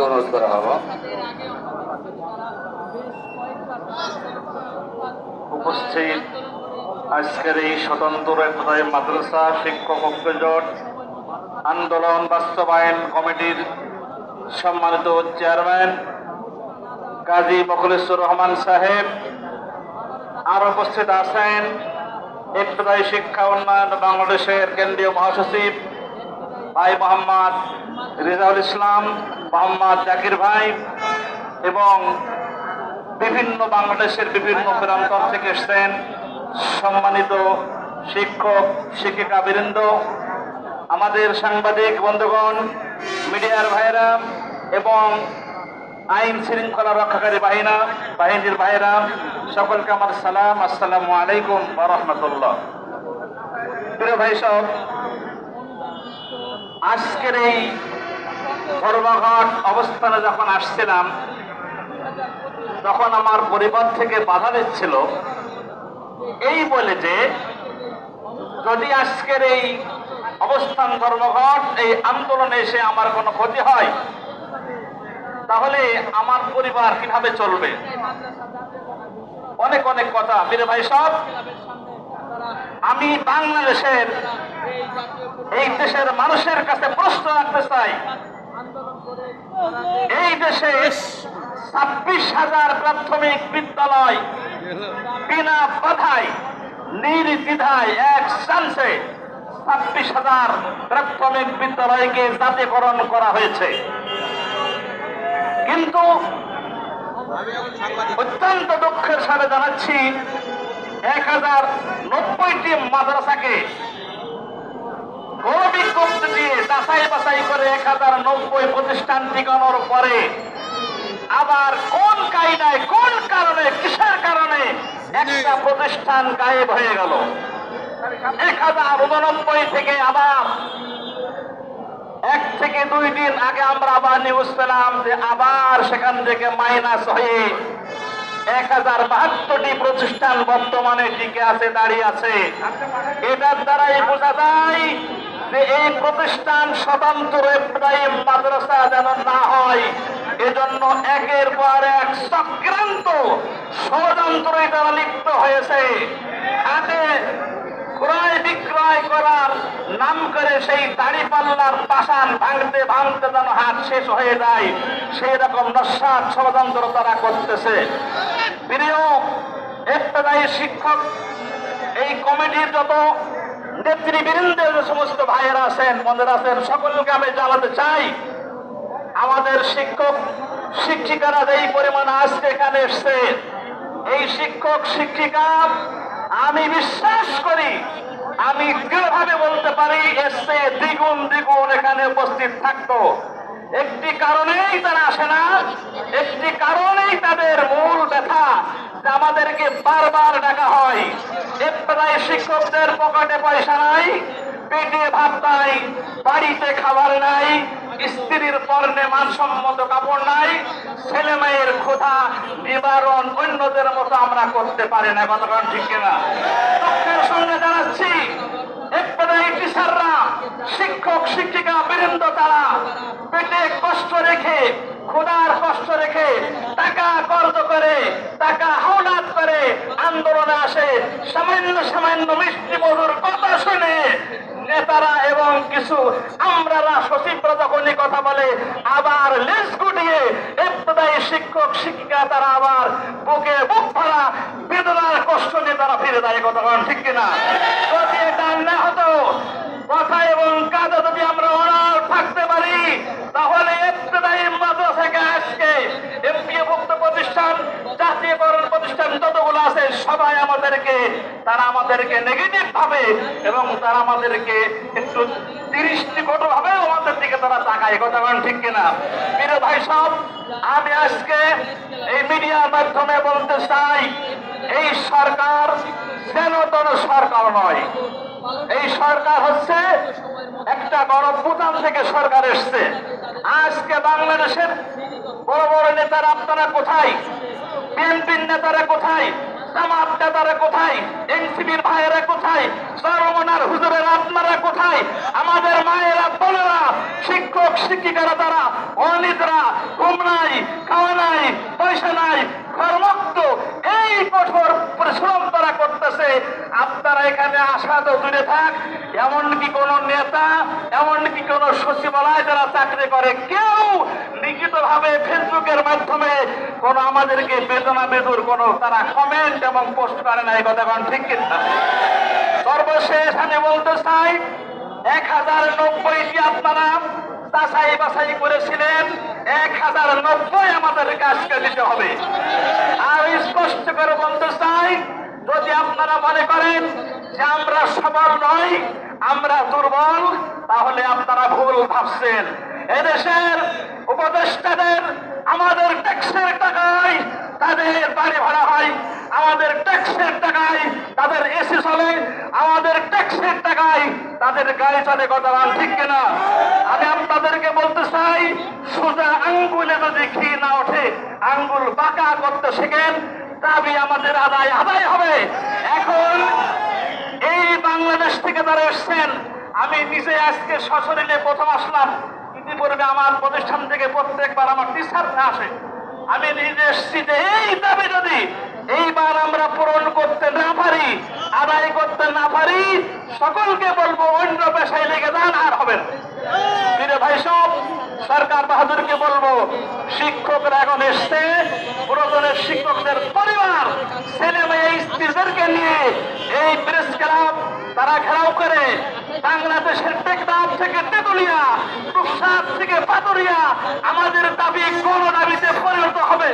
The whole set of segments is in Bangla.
অনুরোধ করা হব উপস্থিত আজকের এই স্বতন্ত্র মাদ্রাসা শিক্ষক ঐক্যজোট আন্দোলন বাস্তবায়ন কমিটির সম্মানিত চেয়ারম্যান কাজী মখলেশ্বর রহমান সাহেব, আর উপস্থিত আছেন ইবতদায়ী শিক্ষা উন্নয়ন বাংলাদেশের কেন্দ্রীয় মহাসচিব ভাই মোহাম্মদ রেজাউল ইসলাম, মোহাম্মদ জাকির ভাই এবং বিভিন্ন বাংলাদেশের বিভিন্ন প্রান্তর থেকে এসছেন সম্মানিত শিক্ষক, শিক্ষিকা বৃন্দ, আমাদের সাংবাদিক, বন্ধুগণ, মিডিয়ার ভাইরা এবং আইন শৃঙ্খলা রক্ষাকারী বাহিনা, বাহিনীর ভাইরা সকলকে আমার সালাম, আসসালামু আলাইকুম রহমতুল্লাহ। প্রিয় ভাই সব আজকের এই ধর্মঘট অবস্থানে যখন আসছিলাম, তখন আমার পরিবার থেকে বাধা দিচ্ছিল। এই বলে যে, যদি আজকের এই অবস্থান ধর্মঘট, এই আন্দোলনে এসে আমার কোনো ক্ষতি হয়, তাহলে আমার পরিবার কীভাবে চলবে? অনেক অনেক কথা। মেরে ভাই সব আমি বাংলাদেশের এই দেশের মানুষের কাছে প্রশ্ন রাখতে চাই। এই দেশে ছাব্বিশ হাজার প্রাথমিক বিদ্যালয় বিনা বাধায়, নির্দ্বিধায় এক চান্সে ছাব্বিশ হাজার প্রাথমিক বিদ্যালয়কে জাতীয়করণ করা হয়েছে। কিন্তু অত্যন্ত দুঃখের সাথে জানাচ্ছি, এক হাজার নব্বইটি মাদ্রাসাকে কোনো বিজ্ঞপ্তি দিয়ে যাচাই বাছাই করে এক হাজার নব্বই প্রতিষ্ঠান টিকানোর পরে আবার কোন কায়দায়, কোন কারণে, কিসের কারণে একটা প্রতিষ্ঠান গায়েব হয়ে গেল? এক হাজার উননব্বই থেকে আবার এক থেকে দুই দিন আগে আমরা আবার নিউজ পেলাম যে আবার সেখান থেকে মাইনাস হয়ে এক হাজার বাহাত্তরটি প্রতিষ্ঠান বর্তমানে টিকে আছে, দাঁড়িয়ে আছে। এটার দ্বারাই বোঝা যায় যে এই প্রতিষ্ঠান স্বতন্ত্র ইব্রাহিম মাদ্রাসা যেন না হয়, এজন্য একের পর এক চক্রান্ত ষড়যন্ত্রে তারা লিপ্ত হয়েছে। হাতে ক্রয় বিক্রয় করার নাম করে সেই দাড়ি পাল্লার পাশান ভাঙতে ভাঙতে যেন হাত শেষ হয়ে যায় সেই রকম নস্বাদ ষড়যন্ত্র তারা করতেছে। প্রিয়, একটাই শিক্ষক, এই কমিটির যত নেতৃবৃন্দের যে সমস্ত ভাইয়েরা আছেন মন্দির আছেন, সকলকে আমি জানাতে চাই, আমাদের শিক্ষক শিক্ষিকারা যেই পরিমাণ আজকে এখানে এসছে, এই শিক্ষক শিক্ষিকা, আমি বিশ্বাস করি, আমি দৃঢ়ভাবে বলতে পারি এসছে দ্বিগুণ দ্বিগুণ এখানে উপস্থিত থাকতো। একটি কারণেই তারা আসে না, একটি কারণেই তাদের মূল ব্যথা আমাদেরকে বারবার ডাকা হয়। প্রায় শিক্ষকদের পকেটে পয়সা বাড়িতে খাবার নাই, স্ত্রীর পর্ণে মানসম্মত কাপড় নাই, ছেলে মেয়ের ক্ষুধা নিবারণ অন্যদের মতো আমরা করতে পারি না কতক্ষণ ঠিক কিনা? দুঃখের সঙ্গে জানাচ্ছি শিক্ষক, শিক্ষিকা বীরেন্দ্র তারা পেটে কষ্ট রেখে, ক্ষুধার কষ্ট রেখে টাকা কর্জ করে, টাকা হাওলাত করে আন্দোলনে আসে, সামান্য সামান্য মিষ্টি মধুর কথা শুনে নেতারা এবং কিছু আমরারা সচিবরা যখনই কথা বলে, আবার লেজ গুটিয়ে ইবতদায়ী শিক্ষক, শিক্ষিকা তারা আবার বুকে বুক ভরা বেদনার কষ্ট নিয়ে তারা ফিরে যায় কতক্ষণ ঠিক কিনা? যদি এটা না হতো, কথা এবং কাজে যদি আমরা অনার থাকতে পারি, তাহলে ইবতদায়ী মাদ্রাসাকে আজকে এমপিএভুক্ত প্রতিষ্ঠান, জাতীয়করণ প্রতিষ্ঠান যতগুলো আছে সবাই আমাদেরকে, তারা আমাদেরকে নেগেটিভ ভাবে এবং তারা আমাদেরকে একটু তিরিশটি কত ভাবে আমাদের দিকে তারা তাকায় কথা বলেন ঠিক কিনা? প্রিয় ভাই সব আমি আজকে এই মিডিয়ার মাধ্যমে বলতে চাই, এই সরকার সেনতন সরকার নয়। এই সরকার হচ্ছে একটা গণপ্রধান থেকে সরকার এসছে। আজকে বাংলাদেশের বড় বড় নেতারা আপনারা কোথায়? বিএনপির নেতারা কোথায়? জামাত নেতারা কোথায়? এনসিবির ভাইয়েরা কোথায়? সরমনার হুজুরের আপনারা কোথায়? আমাদের মায়েরা, বোনেরা শিক্ষিকারা তারা অনিদ্রা ঘুম নাই খাওয়া নাই পয়সা নাই কর্মক্ত এই কঠোর পরিশ্রম তারা করতেছে। আপনারা এখানে আসা তো দূরে থাক, এমনকি কোন নেতা, এমনকি কোন সচিবালয় যারা চাকরি করে, কেউ লিখিত ভাবে ফেসবুকের মাধ্যমে কোন আমাদেরকে বেদনা বেদুর, কোন তারা কমেন্ট এবং পোস্ট করে না এই কথা কোন ঠিক কিনা? সর্বশেষ আমি বলতে চাই এক হাজার নব্বইটি আপনারা যাচাই বাছাই করেছিলেন এক হাজার নব্বই আমাদের কাজকে দিতে হবে। আর স্পষ্ট করে বলতে চাই, যদি আপনারা মনে করেন যে আমরা সবল নই, আমরা দুর্বল, তাহলে আপনারা ভুল ভাবছেন। এদেশের উপদেষ্টাদের আমাদের ট্যাক্সের টাকায় তাদের বাড়ি ভাড়া হয়, আমাদের ট্যাক্সের টাকায় তাদের এসি চলে, আমাদের ট্যাক্সের টাকায় তাদের গাড়ি চলে, কথা ঠিক কিনা? আমি আপনাদেরকে বলতে চাই, সোজা আঙ্গুলে যদি ঘি না ওঠে, আঙ্গুল বাঁকা করতে শেখেন, দাবি আমাদের আদায় আদায় হবে। এখন এই বাংলাদেশ থেকে তারা এসছেন, আমি নিজে আজকে সশরীরে প্রথম আসলাম। ইতিপূর্বে আমার প্রতিষ্ঠান থেকে প্রত্যেকবার আমার টিচার আসে। আমি নিজে এসছি এই দাবি যদি এইবার আমরা পূরণ করতে না পারি, আদায় করতে না পারি, সকলকে বলব অন্য পেশায় লেগে যান, আর হবেন ভাই সব, সরকার বাহাদুরকে বলব, শিক্ষকরা এখন এসছে, পুরাতনের শিক্ষকদের পরিবার, ছেলে মেয়ে, স্ত্রীদেরকে নিয়ে এই প্রেস ক্লাব বাংলাদেশের টেকনাফ থেকে তেতুলিয়া টুকসাদ থেকে পাতুরিয়া আমাদের দাবি কোন দাবিতে পরিণত হবে?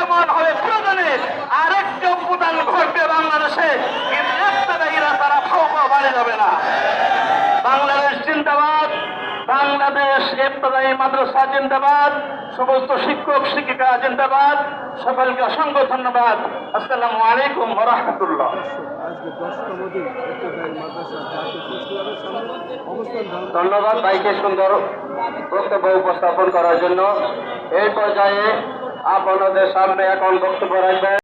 এমন হবে প্রয়োজনে আরেকটা অভ্যুত্থান ঘটবে বাংলাদেশে, কিন্তু তারা ফাও বাড়ি যাবে না। বাংলাদেশ জিন্দাবাদ, বাংলাদেশ ইবতদায়ী মাদ্রাসা জিন্দাবাদ, সমস্ত শিক্ষক, শিক্ষিকা জিন্দাবাদ, সকলকে অসংখ্য ধন্যবাদ। আসসালামু আলাইকুম রহমতুল্লাহ। ধন্যবাদ ভাইকে সুন্দর বক্তব্য উপস্থাপন করার জন্য। এই পর্যায়ে আপনাদের সামনে এখন বক্তব্য রাখবেন।